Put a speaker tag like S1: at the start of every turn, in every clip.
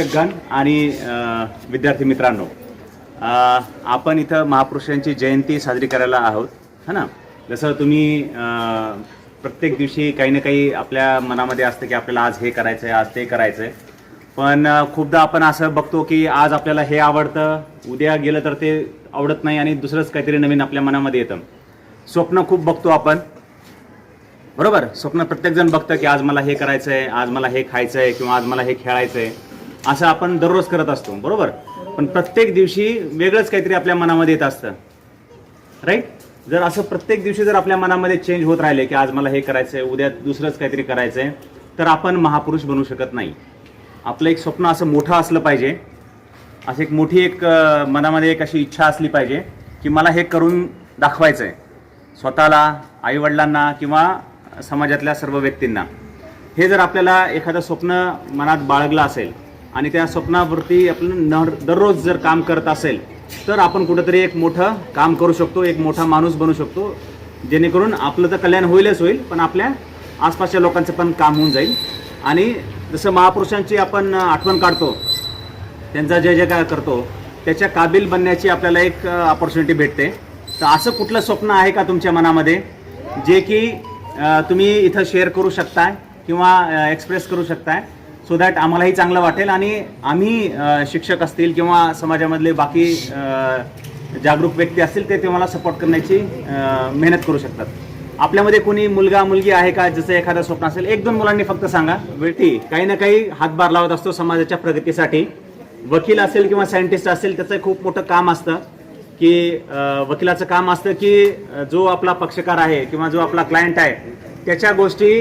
S1: शिक्षकगण आणि विद्यार्थी मित्रांनो आपण इथं महापुरुषांची जयंती साजरी करायला आहोत है ना? जसं तुम्ही प्रत्येक दिवशी काही ना काही आपल्या मनामध्ये असतं की आपल्याला आज हे करायचं आहे आज ते करायचं आहे पण खूपदा आपण असं बघतो की आज आपल्याला हे आवडतं उद्या गेलं तर ते आवडत नाही आणि दुसरंच काहीतरी नवीन आपल्या मनामध्ये येतं. स्वप्न खूप बघतो आपण. बरोबर? स्वप्न प्रत्येकजण बघतं की आज मला हे करायचं आहे आज मला हे खायचं आहे किंवा आज मला हे खेळायचं आहे असं आपण दररोज करत असतो बरोबर? पण प्रत्येक दिवशी वेगळंच काहीतरी आपल्या मनामध्ये येत असतं. राईट जर असं प्रत्येक दिवशी जर आपल्या मनामध्ये चेंज होत राहिले की आज मला हे करायचं आहे उद्या दुसरंच काहीतरी करायचं आहे तर आपण महापुरुष बनू शकत नाही. आपलं एक स्वप्न असं मोठं असलं पाहिजे. असं एक मोठी एक मनामध्ये एक अशी इच्छा असली पाहिजे की मला हे करून दाखवायचं आहे स्वतःला आईवडिलांना किंवा समाजातल्या सर्व व्यक्तींना. हे जर आपल्याला एखादं स्वप्न मनात बाळगलं असेल आणि त्या स्वप्नावरती आपण न दररोज जर काम करत असेल तर आपण कुठंतरी एक मोठं काम करू शकतो एक मोठा माणूस बनू शकतो. जेणेकरून आपलं तर कल्याण होईलच होईल पण आपल्या आसपासच्या लोकांचं पण काम होऊन जाईल. आणि जसं महापुरुषांची आपण आठवण काढतो त्यांचा जय जयकार करतो त्याच्या काबिल बनण्याची आपल्याला एक ऑपॉर्च्युनिटी भेटते. तर असं कुठलं स्वप्न आहे का तुमच्या मनामध्ये जे की तुम्ही इथं शेअर करू शकताय किंवा एक्सप्रेस करू शकताय? सो दॅट आम्हालाही चांगलं वाटेल आणि आम्ही शिक्षक असतील किंवा समाजामधले बाकी जागरूक व्यक्ती असतील ते तुम्हाला सपोर्ट करण्याची मेहनत करू शकतात. आपल्यामध्ये कोणी मुलगा मुलगी आहे का जसं एखादं स्वप्न असेल एक दोन मुलांनी फक्त सांगा. व्यक्ती काही ना काही हातभार लावत असतो समाजाच्या प्रगतीसाठी. वकील असेल किंवा सायंटिस्ट असेल त्याचं खूप मोठं काम असतं की वकिलाचं काम असतं की जो आपला पक्षकार आहे किंवा जो आपला क्लायंट आहे त्याच्या गोष्टी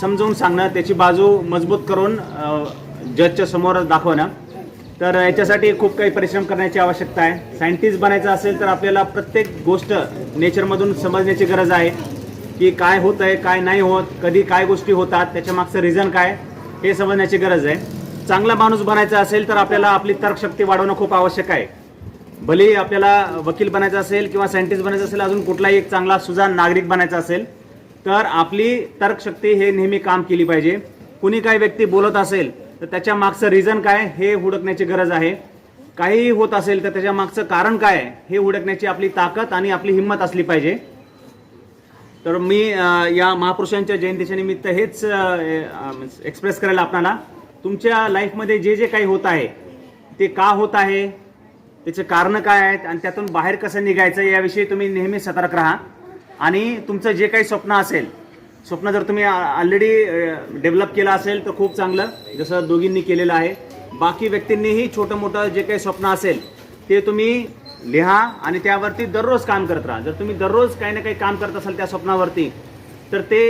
S1: समजावून सांगणं त्याची बाजू मजबूत करून जजच्या समोर दाखवणं. तर याच्यासाठी खूप काही परिश्रम करण्याची आवश्यकता आहे. सायंटिस्ट बनायचं असेल तर आपल्याला प्रत्येक गोष्ट नेचरमधून समजण्याची गरज आहे. की काय होत आहे काय नाही होत कधी काय गोष्टी होतात त्याच्या मागचं रिझन काय हे समजण्याची गरज आहे. चांगला माणूस बनायचा असेल तर आपल्याला आपली तर्कशक्ती वाढवणं खूप आवश्यक आहे. भले आपल्याला वकील बनायचं असेल किंवा सायंटिस्ट बनायचं असेल अजून कुठलाही एक चांगला सुजान नागरिक बनायचा असेल तर आपली तर्कशक्ती हे नेहमी काम केली पाहिजे. कुणी काही व्यक्ती बोलत असेल तर त्याच्या मागचं रिझन काय हे हुडकण्याची गरज आहे. काहीही होत असेल तर त्याच्या मागचं कारण काय आहे हे हुडकण्याची आपली ताकद आणि आपली हिंमत असली पाहिजे. तर मी या महापुरुषांच्या जयंतीच्या निमित्त हेच एक्सप्रेस करायला आपणाला. तुमच्या लाईफमध्ये जे जे काही होत आहे ते का होत आहे त्याचे कारणं काय आहेत आणि त्यातून बाहेर कसं निघायचं याविषयी तुम्ही नेहमी सतर्क राहा. आणि तुमचं जे काही स्वप्न असेल स्वप्न जर तुम्ही ऑलरेडी डेव्हलप केलं असेल तर खूप चांगलं. जसं दोघींनी केलेलं आहे. बाकी व्यक्तींनीही छोटं मोठं जे काही स्वप्न असेल ते तुम्ही लिहा आणि त्यावरती दररोज काम करत राहा. जर तुम्ही दररोज काही ना काही काम करत असाल त्या स्वप्नावरती तर ते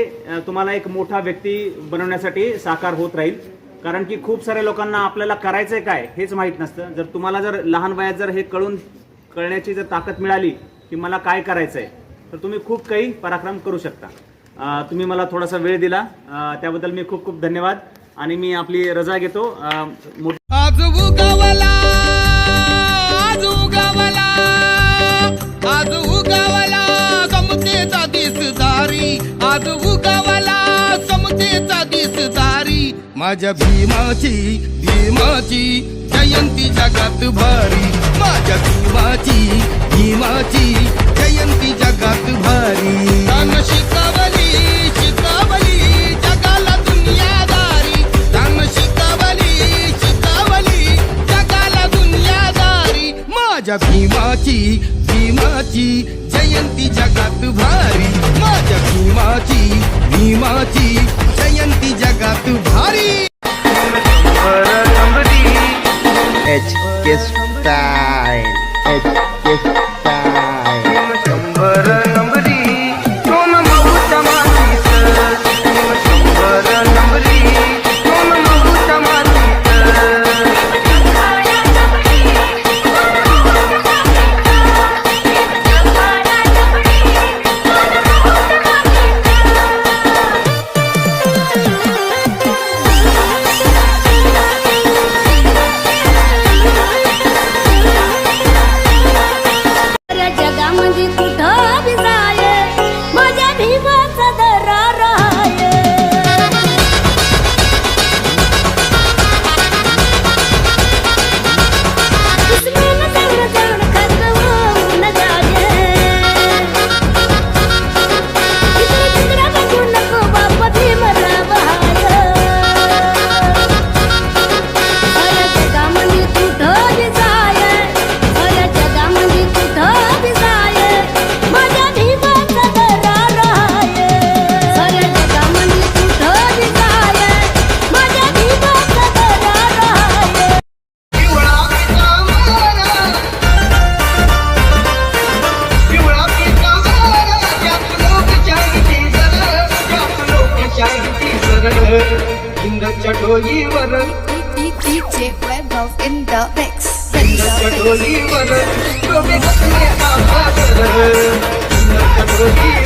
S1: तुम्हाला एक मोठा व्यक्ती बनवण्यासाठी साकार होत राहील. कारण की खूप साऱ्या लोकांना आपल्याला करायचं काय हेच माहीत नसतं. जर तुम्हाला जर लहान वयात जर हे कळून कळण्याची जर ताकद मिळाली की मला काय करायचं आहे तर तुम्ही खूप काही पराक्रम करू शकता. तुम्ही मला थोडासा वेळ दिला. त्याबद्दल मी खूप खूप धन्यवाद. आणि मी आपली रजा घेतो.
S2: आज उगवला आज उगवला आज उगवला समतेचा दिसदारी. आज उगावला समतेचा दिसदारी. माझ्या भीमाची भीमाची जयंती जगात भारी. माझ्या भीमाची भीमाची जयंती जगात भारी. रान शिकवली शिकवली जगाला दुनियादारी. रान शिकवली शिकवली जगाला दुनियादारी. माझ्या भीमाची भीमाची जयंती जगात भारी. माझ्या भीमाची भीमाची जयंती जगात भारी.
S3: chadoli varan. In the mix.
S4: Mix